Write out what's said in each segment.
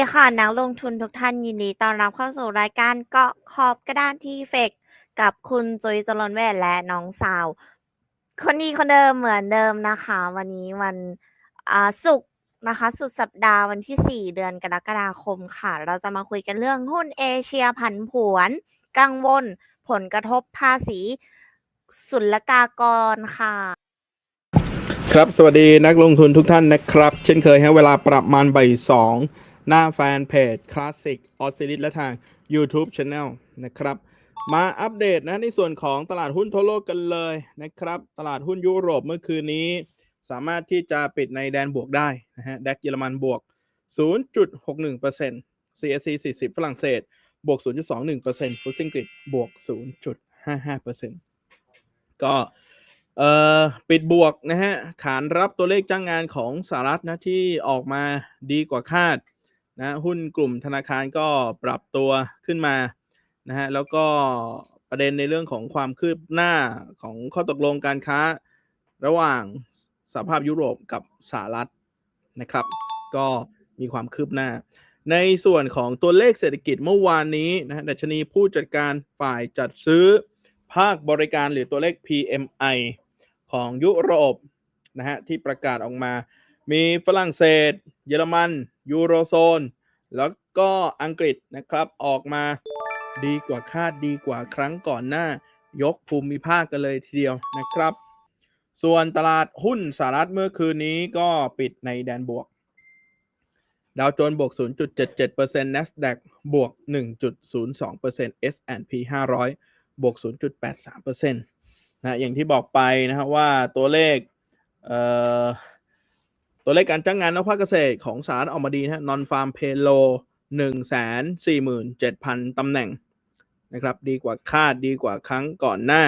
ดีค่ะ นักลงทุนทุกท่านยินดีต้อนรับเข้าสู่รายการเกาะขอบกระดานที่เฟกกับคุณจุยจรนเวทและน้องสาว คนนี้คนเดิมเหมือนเดิมนะคะ วันนี้วันอ่าศุกร์นะคะ สุดสัปดาห์วันที่ 4 เดือนกรกฎาคมค่ะ เราจะมาคุยกันเรื่องหุ้นเอเชียผันผวน กังวล ผลกระทบภาษีศุลกากรค่ะครับ สวัสดีนักลงทุนทุกท่านนะครับ เช่นเคยฮะเวลาประมาณบ่ายสอง หน้าแฟนเพจ Classic o s c i l i s และทาง YouTube Channel นะครับ มาอัปเดตนะในส่วนของตลาดหุ้นทั่วโลกกันเลยนะครับ ตลาดหุ้นยุโรปเมื่อคืนนี้ สามารถที่จะปิดในแดนบวกได้นะฮะดัคเยอรมันบวก 0.61% CAC 40 ฝรั่งเศส บวก 0.21%ฟุตซิงกฤษบวก 0.55%ก็เอ่อปิดบวกนะฮะ ขานรับตัวเลขจ้างงานของสหรัฐนะที่ออกมาดีกว่าคาด นะหุ้นกลุ่มธนาคารก็ปรับตัวขึ้นมานะฮะแล้วก็ประเด็นในเรื่องของความคืบหน้าของข้อตกลงการค้าระหว่างสหภาพยุโรปกับสหรัฐนะครับ ก็มีความคืบหน้า ในส่วนของตัวเลขเศรษฐกิจเมื่อวานนี้นะฮะดัชนีผู้จัดการฝ่ายจัดซื้อภาคบริการหรือตัวเลข PMI ของยุโรปนะฮะที่ประกาศออกมา มีฝรั่งเศส เยอรมัน ยูโรโซน แล้วก็อังกฤษนะครับออกมาดีกว่าคาดดีกว่าครั้งก่อนหน้ายกภูมิภาคกันเลยทีเดียวนะครับ ส่วนตลาดหุ้นสหรัฐเมื่อคืนนี้ก็ปิดในแดนบวก ดาวโจนส์บวก 0.77% NASDAQ บวก 1.02% S&P 500 บวก 0.83%นะอย่างที่บอกไปนะครับว่าตัวเลขเอ ตัวเลขการจ้างงานนอกภาคเกษตรของสหรัฐออกมาดีนะ non farm payroll 147,000ตำแหน่งนะครับดีกว่าคาดดีกว่าครั้งก่อนหน้า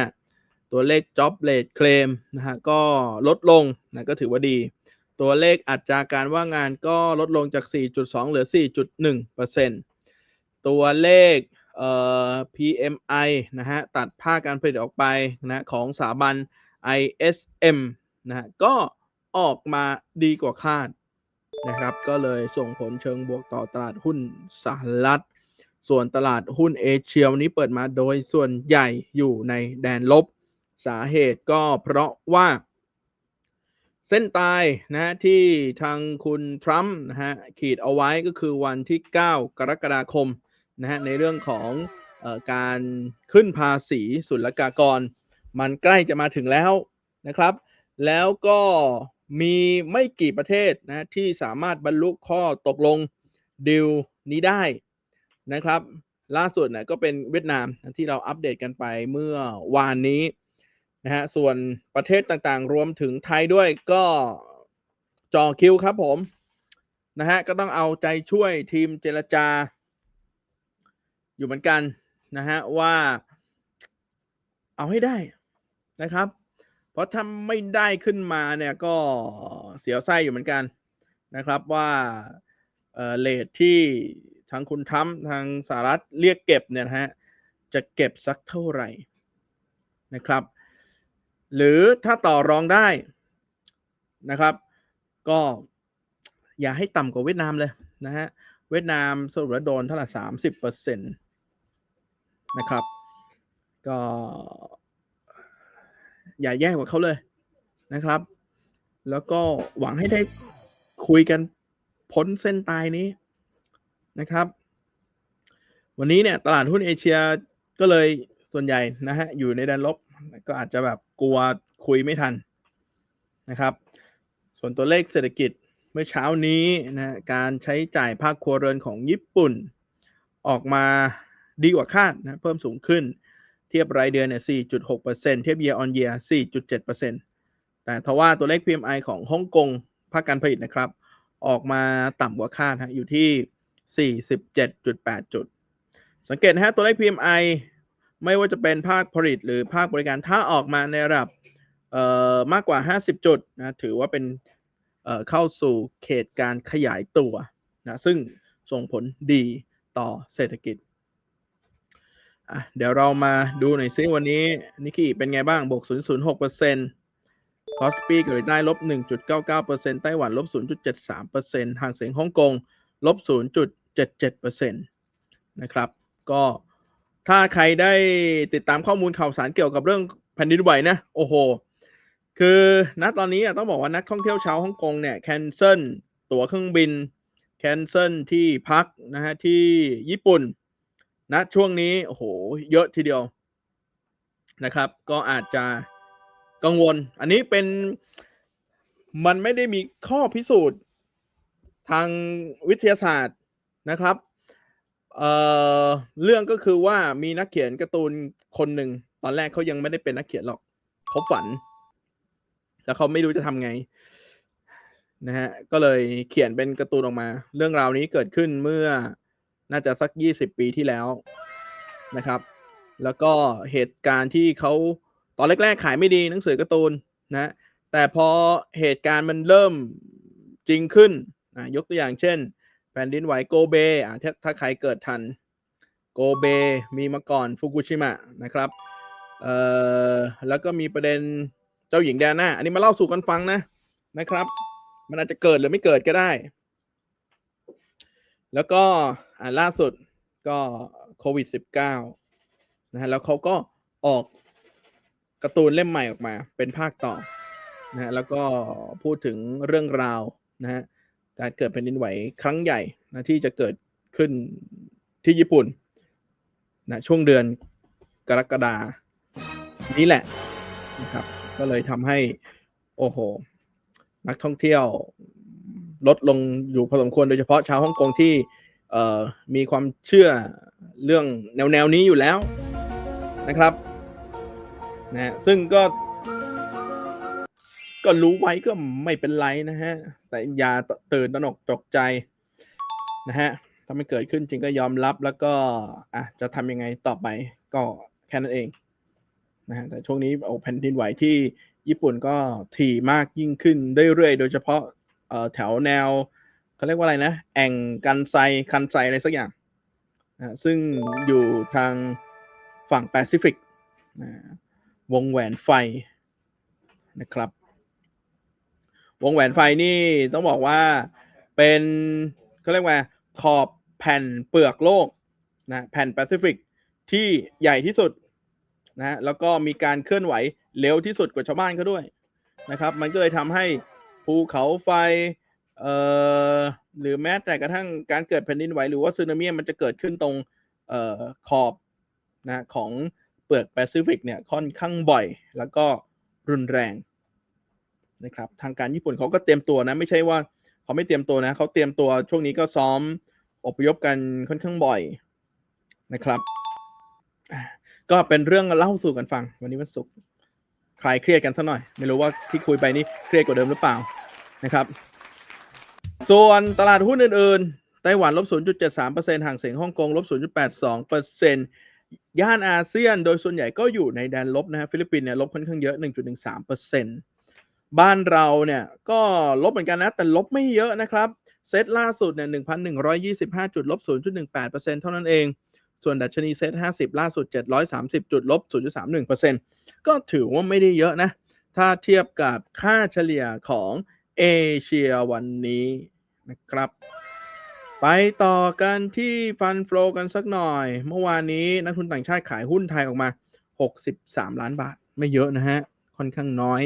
ตัวเลข job rate claim นะฮะก็ลดลงนะก็ถือว่าดี ตัวเลขอัตราการว่างงานก็ลดลงจาก 4.2 เหลือ 4.1%ตัวเลขเอ่อ PMI นะฮะตัดภาคการผลิตออกไปนะของสถาบัน ISM นะฮะก็ ออกมาดีกว่าคาดนะครับ ก็เลยส่งผลเชิงบวกต่อตลาดหุ้นสหรัฐ ส่วนตลาดหุ้นเอเชียวันนี้เปิดมาโดยส่วนใหญ่อยู่ในแดนลบ สาเหตุก็เพราะว่า เส้นตายนะที่ทางคุณทรัมป์นะฮะขีดเอาไว้ก็คือวันที่ 9 กรกฎาคมนะฮะในเรื่องของเออการขึ้นภาษีศุลกากร มันใกล้จะมาถึงแล้วนะครับ แล้วก็ มีไม่กี่ประเทศนะที่สามารถบรรลุข้อตกลงดิวนี้ได้นะครับ ล่าสุดนะก็เป็นเวียดนามที่เราอัปเดตกันไปเมื่อวานนี้นะฮะส่วนประเทศต่างๆ รวมถึงไทยด้วยก็จอคิวครับผมนะฮะก็ต้องเอาใจช่วยทีมเจรจา อยู่เหมือนกันนะฮะว่าเอาให้ได้นะครับ เพราะถ้าไม่ได้ขึ้นมาเนี่ยก็เสียวไส้อยู่เหมือนกันนะครับว่าเลทที่ทางคุณทรัมทางสหรัฐเรียกเก็บเนี่ยนะฮะจะเก็บสักเท่าไหร่นะครับ หรือถ้าต่อรองได้นะครับ ก็อย่าให้ต่ำกว่าเวียดนามเลยนะฮะเวียดนามสรุปแล้วโดนเท่าไหร่สามสิบเปอร์เซ็นต์นะครับ ก็ อย่าแย่กว่าเขาเลยนะครับ แล้วก็หวังให้ได้คุยกันพ้นเส้นตายนี้นะครับ วันนี้เนี่ยตลาดหุ้นเอเชียก็เลยส่วนใหญ่นะฮะอยู่ในแดนลบก็อาจจะแบบกลัวคุยไม่ทันนะครับ ส่วนตัวเลขเศรษฐกิจเมื่อเช้านี้นะการใช้จ่ายภาคครัวเรือนของญี่ปุ่น ออกมาดีกว่าคาดนะเพิ่มสูงขึ้น เทียบรายเดือนเนี่ย4.6%เทียบ year on year 4.7%แต่ทว่าตัวเลข PMI ของฮ่องกงภาคการผลิตนะครับ ออกมาต่ำกว่าคาดฮะอยู่ที่ 47.8 จุด สังเกตนะฮะตัวเลข PMI ไม่ว่าจะเป็นภาคผลิตหรือภาคบริการถ้าออกมาในระดับเอ่อมากกว่า 50 จุดนะถือว่าเป็นเอ่อเข้าสู่เขตการขยายตัวนะซึ่งส่งผลดีต่อเศรษฐกิจ อะเดี๋ยวเรามาดูหน่อยซิวันนี้นิกกี้เป็นไงบ้างบวก 0.06%คอสปีเกาหลีใต้ลบ 1.99%ไต้หวันลบ 0.73%ห่างเสียงฮ่องกงลบ 0.77%นะครับ ก็ถ้าใครได้ติดตามข้อมูลข่าวสารเกี่ยวกับเรื่องแผ่นดินไหวนะ โอ้โห คือณตอนนี้อะต้องบอกว่านักท่องเที่ยวชาวฮ่องกงเนี่ยแคนเซิลตั๋วเครื่องบิน แคนเซิลที่พักนะฮะที่ญี่ปุ่น นะช่วงนี้โอ้โหเยอะทีเดียวนะครับ ก็อาจจะกังวล อันนี้เป็นมันไม่ได้มีข้อพิสูจน์ทางวิทยาศาสตร์นะครับเอ่อเรื่องก็คือว่ามีนักเขียนการ์ตูนคนหนึ่งตอนแรกเขายังไม่ได้เป็นนักเขียนหรอกเขาฝัน แล้วเขาไม่รู้จะทำไงนะฮะก็เลยเขียนเป็นการ์ตูนออกมา เรื่องราวนี้เกิดขึ้นเมื่อ น่าจะสักยี่สิบปีที่แล้วนะครับ แล้วก็เหตุการณ์ที่เขาตอนแรกๆขายไม่ดีหนังสือการ์ตูนนะแต่พอเหตุการณ์มันเริ่มจริงขึ้นอะยกตัวอย่างเช่น แผ่นดินไหวโกเบอะถ้าถ้าใครเกิดทันโกเบมีมาก่อนฟุกุชิมะนะครับเอ่อแล้วก็มีประเด็นเจ้าหญิงแดน่าอันนี้มาเล่าสู่กันฟังนะนะครับ มันอาจจะเกิดหรือไม่เกิดก็ได้ แล้วก็ล่าสุดก็โควิด -19 นะฮะแล้วเขาก็ออกการ์ตูนเล่มใหม่ออกมา เป็นภาคต่อนะฮะแล้วก็พูดถึงเรื่องราวนะฮะการเกิดแผ่นดินไหวครั้งใหญ่นะที่จะเกิดขึ้นที่ญี่ปุ่นนะช่วงเดือนกรกฎานี้แหละนะครับ ก็เลยทำให้ โอ้โห นักท่องเที่ยว ลดลงอยู่พอสมควรโดยเฉพาะชาวฮ่องกงที่เออมีความเชื่อเรื่องแนวแนวนี้อยู่แล้วนะครับนะซึ่งก็ก็รู้ไว้ก็ไม่เป็นไรนะฮะ แต่อย่าตื่นตระหนกตกใจนะฮะ ถ้ามันเกิดขึ้นจริงก็ยอมรับแล้วก็อะจะทำยังไงต่อไปก็แค่นั้นเองนะฮะแต่ช่วงนี้โอ้แผ่นดินไหวที่ญี่ปุ่นก็ถี่มากยิ่งขึ้นเรื่อยๆ โดยเฉพาะ เอ่อแถวแนวเขาเรียกว่าอะไรนะ แอ่งกันไซคันไซอะไรสักอย่างนะซึ่งอยู่ทางฝั่งแปซิฟิกนะวงแหวนไฟนะครับ วงแหวนไฟนี่ต้องบอกว่าเป็นเขาเรียกว่าขอบแผ่นเปลือกโลกนะแผ่นแปซิฟิกที่ใหญ่ที่สุดนะแล้วก็มีการเคลื่อนไหวเร็วที่สุดกว่าชาวบ้านเขาด้วยนะครับ มันก็เลยทำให้ ภูเขาไฟเอ่อหรือแม้แต่กระทั่งการเกิดแผ่นดินไหวหรือว่าสึนามิมันจะเกิดขึ้นตรงเอ่อขอบนะของเปลือกแปซิฟิกเนี่ยค่อนข้างบ่อย แล้วก็รุนแรงนะครับทางการญี่ปุ่นเขาก็เตรียมตัวนะไม่ใช่ว่าเขาไม่เตรียมตัวนะเขาเตรียมตัวช่วงนี้ก็ซ้อมอพยพกันค่อนข้างบ่อยนะครับ ก็เป็นเรื่องเล่าสู่กันฟังวันนี้วันศุกร์ คลายเครียดกันสักหน่อย ไม่รู้ว่าที่คุยไปนี่เครียดกว่าเดิมหรือเปล่านะครับ ส่วนตลาดหุ้นอื่นๆไต้หวันลบ 0.73%ห่างเสียงฮ่องกงลบ 0.82%ย่านอาเซียนโดยส่วนใหญ่ก็อยู่ในแดนลบนะฮะฟิลิปปินส์เนี่ยลบค่อนข้างเยอะ 1.13%บ้านเราเนี่ยก็ลบเหมือนกันนะ แต่ลบไม่เยอะนะครับ เซตล่าสุดเนี่ย1,125 จุดลบ 0.18%เท่านั้นเอง ส่วนดัชนีเซต50 ล่าสุด 730 จุดลบ 0.31%ก็ถือว่าไม่ได้เยอะนะ ถ้าเทียบกับค่าเฉลี่ยของเอเชียวันนี้นะครับ ไปต่อกันที่ฟันฟลอกันสักหน่อย เมื่อวานนี้นักทุนต่างชาติขายหุ้นไทยออกมา 63 ล้านบาท ไม่เยอะนะฮะ ค่อนข้างน้อย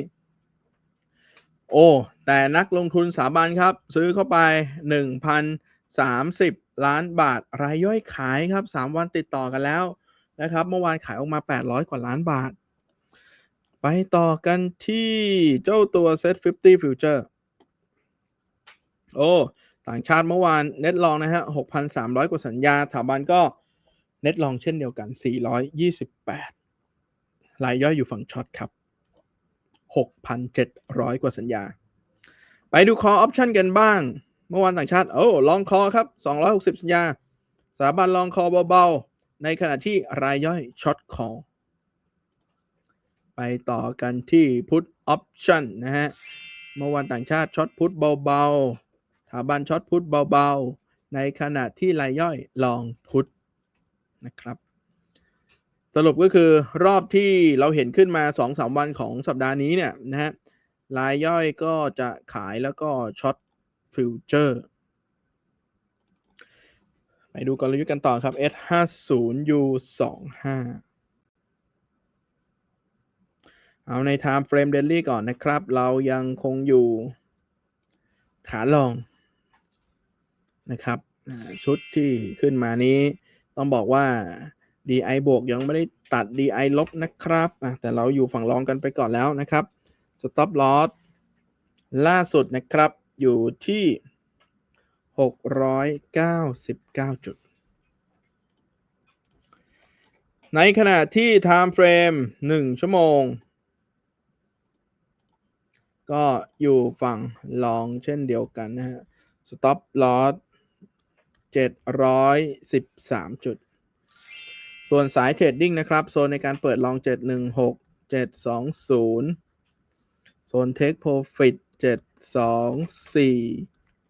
โอ้ แต่นักลงทุนสถาบันครับ ซื้อเข้าไป 1,000 30 ล้านบาทรายย่อยขายครับ 3 วันติดต่อกันแล้วนะครับ เมื่อวานขายออกมา 800 กว่าล้านบาท ไปต่อกันที่เจ้าตัว Set 50 Future โอ้ต่างชาติเมื่อวานเน็ตลองนะฮะ 6,300 กว่าสัญญาสถาบันก็เน็ตลองเช่นเดียวกัน 428 รายย่อยอยู่ฝั่งช็อตครับ 6,700 กว่าสัญญา ไปดูคอออปชันกันบ้าง เมื่อวานต่างชาติโอ้ลองคอครับ 260 สัญญา สถาบันลองคอเบาๆ ในขณะที่รายย่อยช็อตคอไปต่อกันที่พุทออปชันนะฮะ เมื่อวานต่างชาติช็อตพุทเบาๆสถาบันช็อตพุทเบาๆ ในขณะที่รายย่อยลองพุทนะครับ สรุปก็คือรอบที่เราเห็นขึ้นมา 2-3 วันของสัปดาห์นี้เนี่ยนะฮะรายย่อยก็จะขายแล้วก็ช็อต ฟิวเจอร์ไปดูกลยุทธ์กันต่อครับ S50U25 เอาใน Time Frame Daily ก่อนนะครับ เรายังคงอยู่ขาลองนะครับชุดที่ขึ้นมานี้ต้องบอกว่า DI บวกยังไม่ได้ตัด DI ลบนะครับแต่เราอยู่ฝั่งรองกันไปก่อนแล้วนะครับ Stop Loss ล่าสุดนะครับ อยู่ที่ 699 จุด ในขณะที่ Time Frame 1 ชั่วโมง ก็อยู่ฝั่งลองเช่นเดียวกันนะฮะ Stop Loss 713 จุด ส่วนสายเทรดดิ้งนะครับ โซนในการเปิดลอง 716 720 โซน Take Profit 7 728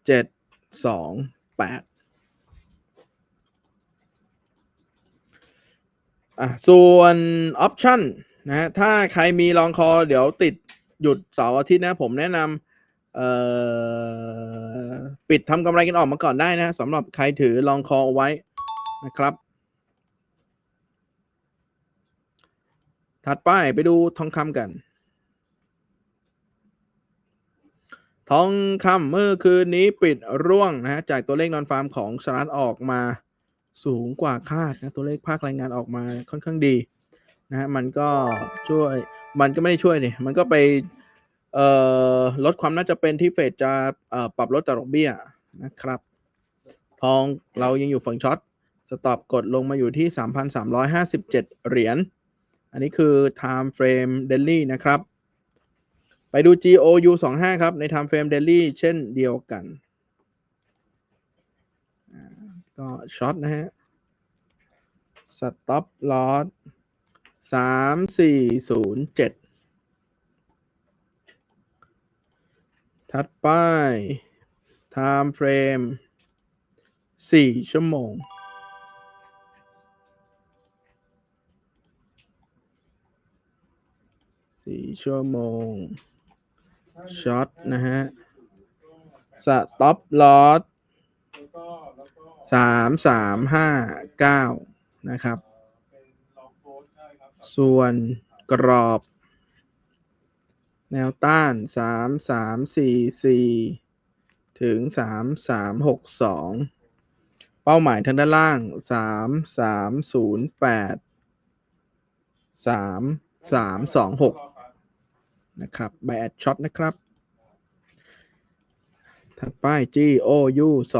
อะส่วนออปชั่นนะฮะถ้าใครมีลองคอเดี๋ยวติดหยุดเสาร์อาทิตย์นะผมแนะนำปิดทำกำไรกันออกมาก่อนได้นะสำหรับใครถือลองคอเอาไว้นะครับ ถัดไปไปดูทองคำกัน ทองคำเมื่อคืนนี้ปิดร่วงนะฮะจากตัวเลขนอนฟาร์มของสหรัฐออกมาสูงกว่าคาดนะตัวเลขภาครายงานออกมาค่อนข้างดีนะฮะมันก็ช่วยมันก็ไม่ได้ช่วยนี่มันก็ไปเอ่อลดความน่าจะเป็นที่เฟดจะเอ่อปรับลดดอกเบี้ยนะครับ ทองเรายังอยู่ฝั่งช็อตสต็อปกดลงมาอยู่ที่ 3,357 เหรียญ อันนี้คือ time frame daily นะครับ ไปดู GOU 25 ครับ ใน time frame daily เช่นเดียวกัน ก็ช็อตนะฮะ stop loss 3407ถัดไป time frame 4ชั่วโมง สี่ชั่วโมง ช็อตนะฮะสต็อปลอสสามสามห้าเก้านะครับ ส่วนกรอบ แนวต้านสามสามสี่สี่ถึงสามสามหกสองเป้าหมายทางด้านล่างสามสามศูนย์แปดสามสามสองหก นะครับ b บ a d shot นะครับ ถัดไป GOU 25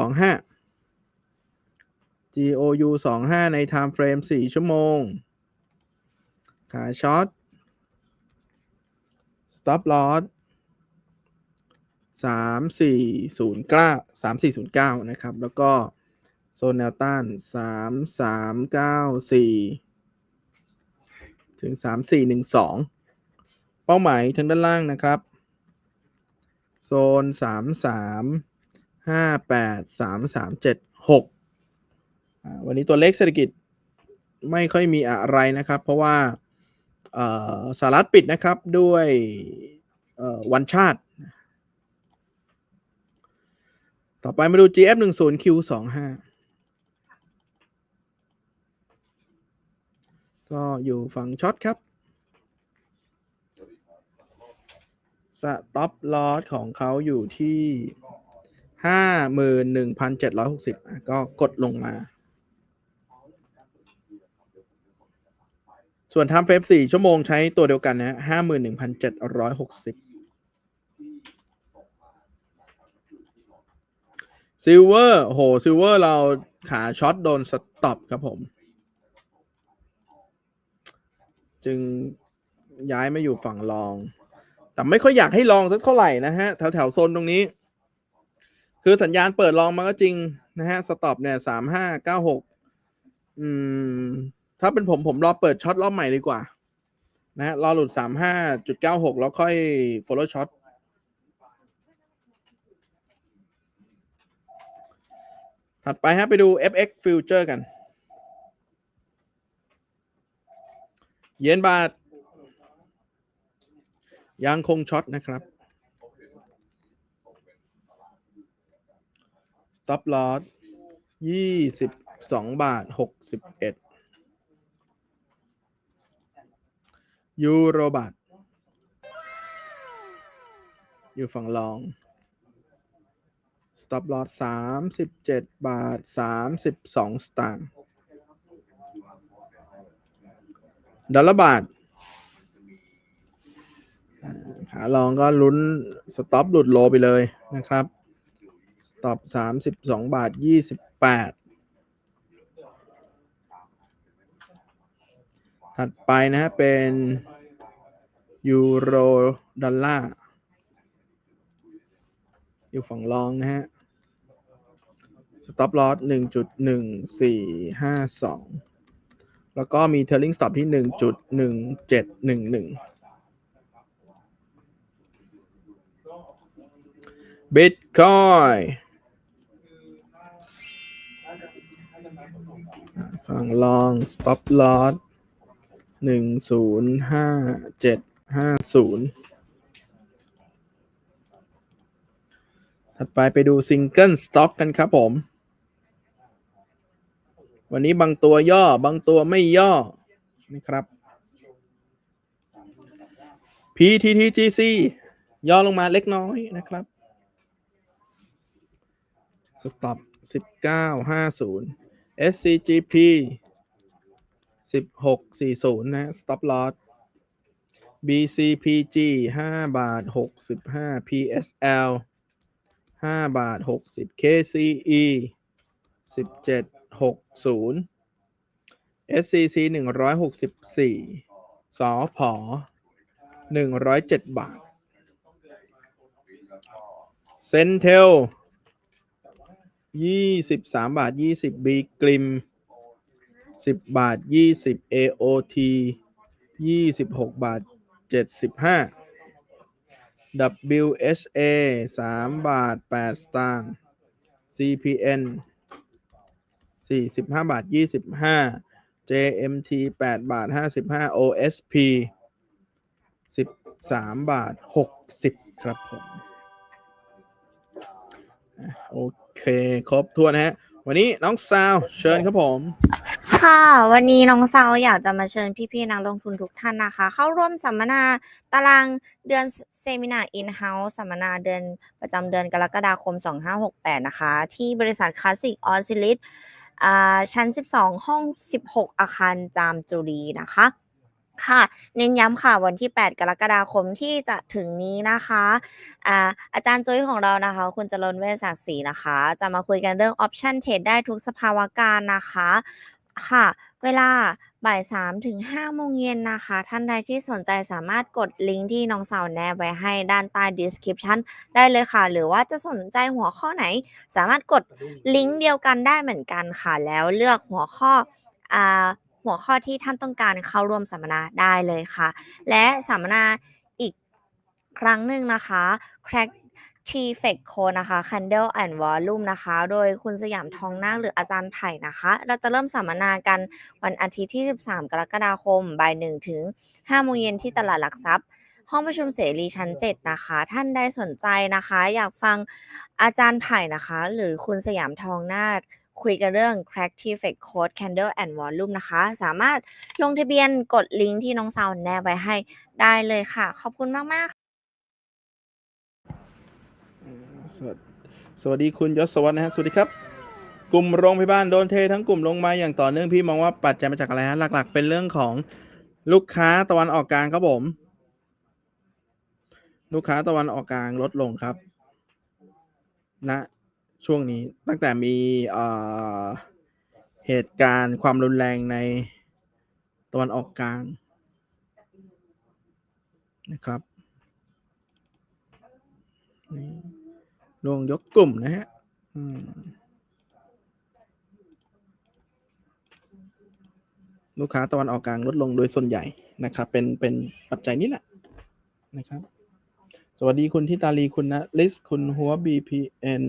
GOU 25 ใน time frame 4 ชั่วโมง ขาช็อต stop loss 3409 3409 นะครับ แล้วก็โซนแนวต้าน 3394 ถึง 3412 เป้าหมายทางด้านล่างนะครับ โซนสามสามห้าแปดสามสามเจ็ดหกวันนี้ตัวเลขเศรษฐกิจไม่ค่อยมีอะไรนะครับ เพราะว่าสหรัฐปิดนะครับด้วยวันชาติ ต่อไปมาดู GF 1 0 Q 2 5 ก็อยู่ฝั่งช็อตครับ สต็อปลอสของเขาอยู่ที่ห้าหมื่นหนึ่งพันเจ็ดร้อยหกสิบก็กดลงมา ส่วนทำเฟฟสี่ชั่วโมงใช้ตัวเดียวกันนะฮะห้าหมื่นหนึ่งพันเจ็ดร้อยหกสิบซิลเวอร์โหซิลเวอร์เราขาช็อตโดนสต็อปครับผม จึงย้ายมาอยู่ฝั่งรอง แต่ไม่ค่อยอยากให้ลองสักเท่าไหร่นะฮะ แถวแถวโซนตรงนี้ คือสัญญาณเปิดลองมาก็จริงนะฮะ สต็อปเนี่ยสามห้าเก้าหกอืม ถ้าเป็นผมผมรอเปิดช็อตรอบใหม่ดีกว่า นะฮะรอหลุดสามห้าจุดเก้าหกแล้วค่อย follow shot ถัดไปฮะไปดู FX Future กัน เยนบาท ยังคงช็อตนะครับ stop loss ยี่สิบสองบาทหกสิบเอ็ดยูโรบาทอยู่ฝั่งรอง stop loss สามสิบเจ็ดบาทสามสิบสองสตางค์ดอลลาร์บาทอ่า ขาลองก็ลุ้นสต็อปหลุดโลไปเลยนะครับสต็อปสามสิบสองบาทยี่สิบแปดถัดไปนะฮะเป็นยูโรดอลลาร์อยู่ฝั่งรองนะฮะ stop loss หนึ่งจุดหนึ่งสี่ห้าสองแล้วก็มี trailing stop ที่หนึ่งจุดหนึ่งเจ็ดหนึ่งหนึ่ง Bitcoin อ่าฝั่งลอง stop loss หนึ่งศูนย์ห้าเจ็ดห้าศูนย์ถัดไปไปดู Single Stock กันครับผม วันนี้บางตัวย่อบางตัวไม่ย่อนะครับ PTTGC ย่อลงมาเล็กน้อยนะครับ สต็อปสิบเก้าห้าศูนย์ SCGP สิบหกสี่ศูนย์นะสต็อปลอต BCPG ห้าบาทหกสิบห้า PSL ห้าบาทหกสิบ KCE สิบเจ็ดหกศูนย์ SCC หนึ่งร้อยหกสิบสี่สอพอหนึ่งร้อยเจ็ดบาท เซนเทล 23บสามบาท20บีกริม10บบาท20 AOT 26บหกบาท75 WHA 3บาท8สตางค์ CPN 45บาท25 JMT 8บาท55 OSP 13บาท60ครับผม โอเค เคครบถ้วนนะฮะ วันนี้น้องซาวเชิญครับผม ค่ะ วันนี้น้องซาวอยากจะมาเชิญพี่ๆนักลงทุนทุกท่านนะคะ เข้าร่วมสัมมนาตารางเดือนเซมินาอินเฮ้าส์สัมมนาเดือนประจำเดือนกรกฎาคม 2568 นะคะ ที่บริษัทคลาสสิกออซิลิสอ่าชั้น 12 ห้อง 16 อาคารจามจุรีนะคะ ค่ะ เน้นย้ำค่ะวันที่ 8 กรกฎาคมที่จะถึงนี้นะคะอ่าอาจารย์จุ้ยของเรานะคะ คุณจรนเวชศักดิ์ศรีนะคะ จะมาคุยกันเรื่องออปชันเทรดได้ทุกสภาวะการนะคะค่ะ เวลาบ่าย3ถึง5โมงเย็นนะคะ ท่านใดที่สนใจสามารถกดลิงก์ที่น้องสาวแนบไว้ให้ด้านใต้ description ได้เลยค่ะ หรือว่าจะสนใจหัวข้อไหน สามารถกดลิงก์เดียวกันได้เหมือนกันค่ะ แล้วเลือกหัวข้ออ่า หัวข้อที่ท่านต้องการเข้าร่วมสัมมนาได้เลยค่ะ และสัมมนาอีกครั้งหนึ่งนะคะ crack t f e c c o นะคะ Candle and Volume นะคะ โดยคุณสยามทองนาคหรืออาจารย์ไผ่นะคะ เราจะเริ่มสัมมนากันวันอาทิตย์ที่ 13 กรกฎาคมบ่าย1ถึง5โมงเย็นที่ตลาดหลักทรัพย์ ห้องประชุมเสรีชั้น 7 นะคะ ท่านใดสนใจนะคะ อยากฟังอาจารย์ไผ่นะคะ หรือคุณสยามทองนาค คุยกันเรื่อง Crack t f e c Code Candle and Volume นะคะ สามารถลงทะเบียนกดลิงก์ที่น้องซาวแนบไว้ให้ได้เลยค่ะ ขอบคุณมากๆอ่าสวัสสวัสดีคุณยศวัฒน์นะฮะสวัสดีครับ กลุ่มโรงพยาบาลโดนเททั้งกลุ่มลงมาอย่างต่อเนื่องพี่มองว่าปัจจัยมาจากอะไรฮะหลัก ๆ เป็นเรื่องของลูกค้าตะวันออกกลางครับผม ลูกค้าตะวันออกกลางลดลงครับณ ช่วงนี้ตั้งแต่มีเหตุการณ์ความรุนแรงในตะวันออกกลางนะครับลงยกกลุ่มนะฮะลูกค้าตะวันออกกลางลดลงโดยส่วนใหญ่นะครับ เป็นเป็นปัจจัยนี้แหละนะครับ สวัสดีคุณที่ตาลีคุณนะลิสคุณหัว BPN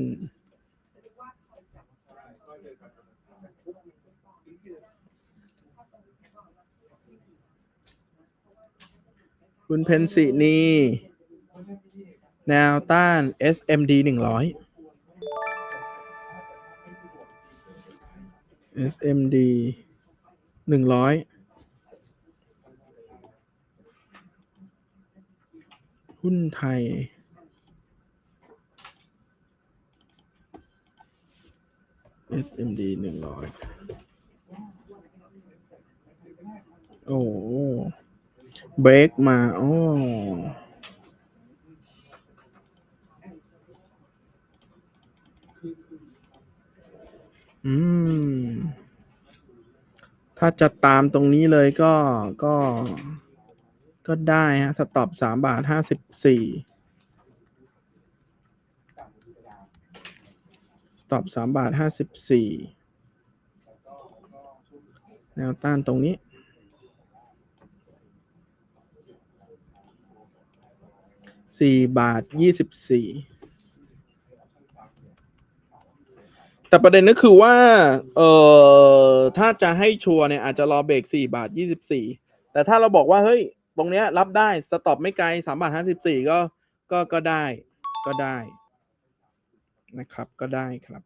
คุณเพนสินี แนวต้าน SMD หนึ่งร้อย SMD หนึ่งร้อยหุ้นไทย SMD หนึ่งร้อย โอ้ เบรกมาโอ้อืม ถ้าจะตามตรงนี้เลยก็ก็ ก็ได้ฮะ สต็อปสามบาทห้าสิบสี่สต็อปสามบาทห้าสิบสี่แนวต้านตรงนี้ สี่บาทยี่สิบสี่แต่ประเด็นก็คือว่า เอ่อ ถ้าจะให้ชัวร์เนี่ยอาจจะรอเบรกสี่บาทยี่สิบสี่แต่ถ้าเราบอกว่า เฮ้ย ตรงเนี้ยรับได้ สต็อปไม่ไกลสามบาทห้าสิบสี่ก็ ก็ ก็ได้ ก็ได้ นะครับ ก็ได้ครับ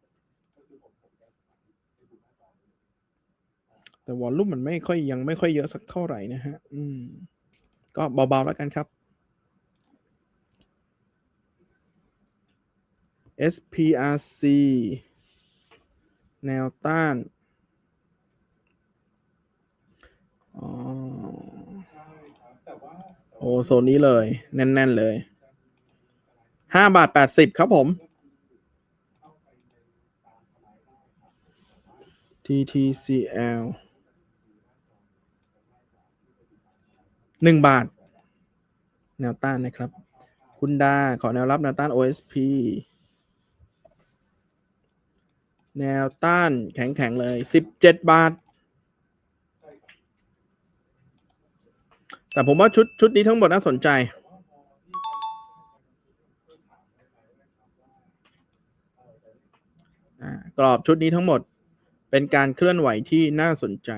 แต่วอลลุ่มมันไม่ค่อยยังไม่ค่อยเยอะสักเท่าไหร่นะฮะ อืม ก็เบาๆแล้วกันครับ SPRC แนวต้าน อ๋อโอ้โซนนี้เลย แน่น ๆ เลยห้าบาทแปดสิบครับผม TTCL หนึ่งบาท แนวต้านนะครับ คุณดา ขอแนวรับแนวต้าน OSP แนวต้านแข็งๆเลยสิบเจ็ดบาท แต่ผมว่าชุดชุดนี้ทั้งหมดน่าสนใจอ่ากรอบชุดนี้ทั้งหมดเป็นการเคลื่อนไหวที่น่าสนใจ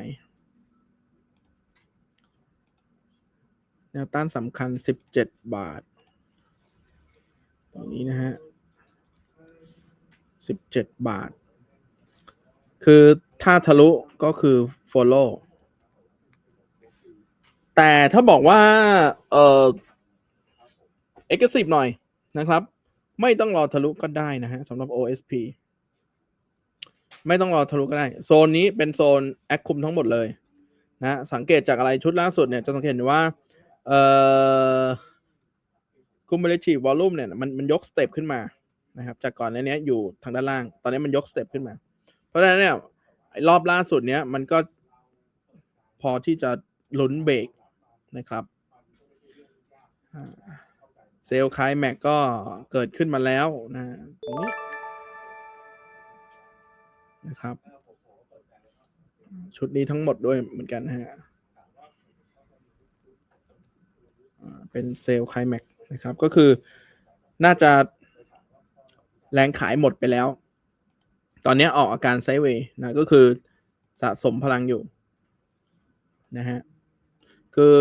แนวต้านสำคัญสิบเจ็ดบาทตรงนี้นะฮะสิบเจ็ดบาท คือถ้าทะลุก็คือ follow แต่ถ้าบอกว่า เออ aggressive หน่อยนะครับ ไม่ต้องรอทะลุก็ได้นะฮะสำหรับ OSP ไม่ต้องรอทะลุก็ได้ โซนนี้เป็นโซนแอคคุมทั้งหมดเลยนะสังเกตจากอะไรชุดล่าสุดเนี่ยจะสังเกตเห็นว่า เอ่อ cumulative volume เนี่ยมันมันยกสเต็ปขึ้นมานะครับ จากก่อนหน้านี้อยู่ทางด้านล่าง ตอนนี้มันยกสเต็ปขึ้นมา ราะฉะนั้นเนี่ยรอบล่าสุดเนี้ยมันก็พอที่จะลุ้นเบรกนะครับเซลล์คายแม็กก็เกิดขึ้นมาแล้วนะตรงนี้นะครับ ชุดนี้ทั้งหมดด้วยเหมือนกันฮะเป็นเซลล์คายแม็กนะครับ ก็คือน่าจะแรงขายหมดไปแล้ว ตอนนี้ออกอาการไซด์เวย์นะก็คือสะสมพลังอยู่นะฮะคือ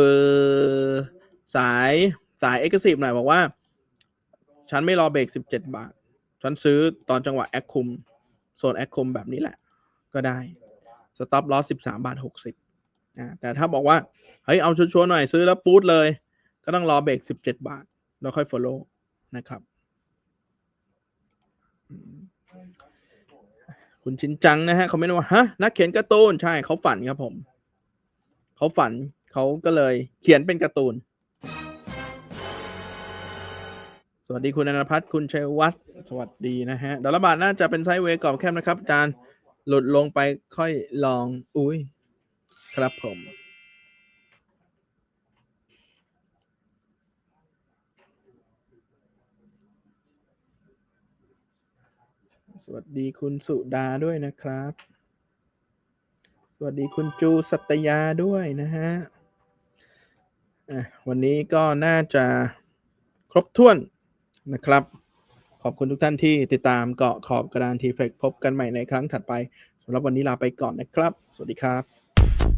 สายสายเอ็กซ์ซีฟหน่อยบอกว่า ฉันไม่รอเบรกสิบเจ็ดบาท ฉันซื้อตอนจังหวะแอคคุมโซนแอคคุมแบบนี้แหละ ก็ได้สต็อปลอสสิบสามบาทหกสิบนะแต่ถ้าบอกว่า เฮ้ย เอาชัวร์ๆหน่อยซื้อแล้วปูดเลย ก็ต้องรอเบรกสิบเจ็ดบาท แล้วค่อย follow นะครับ คุณชินจังนะฮะเขาไม่ได้ว่าฮะนักเขียนการ์ตูนใช่เขาฝันครับผม เขาฝันเขาก็เลยเขียนเป็นการ์ตูน สวัสดีคุณอนพัฒน์คุณชัยวัฒน์สวัสดีนะฮะดอลลาร์บาทน่าจะเป็นไซด์เวย์กรอบแคบนะครับอาจารย์หลุดลงไปค่อยลองอุ้ยครับผม สวัสดีคุณสุดาด้วยนะครับ สวัสดีคุณจูสัตยาด้วยนะฮะวันนี้ก็น่าจะครบถ้วนนะครับ ขอบคุณทุกท่านที่ติดตามเกาะขอบกระดานทีเฟกพบกันใหม่ในครั้งถัดไปสำหรับวันนี้ลาไปก่อนนะครับ สวัสดีครับ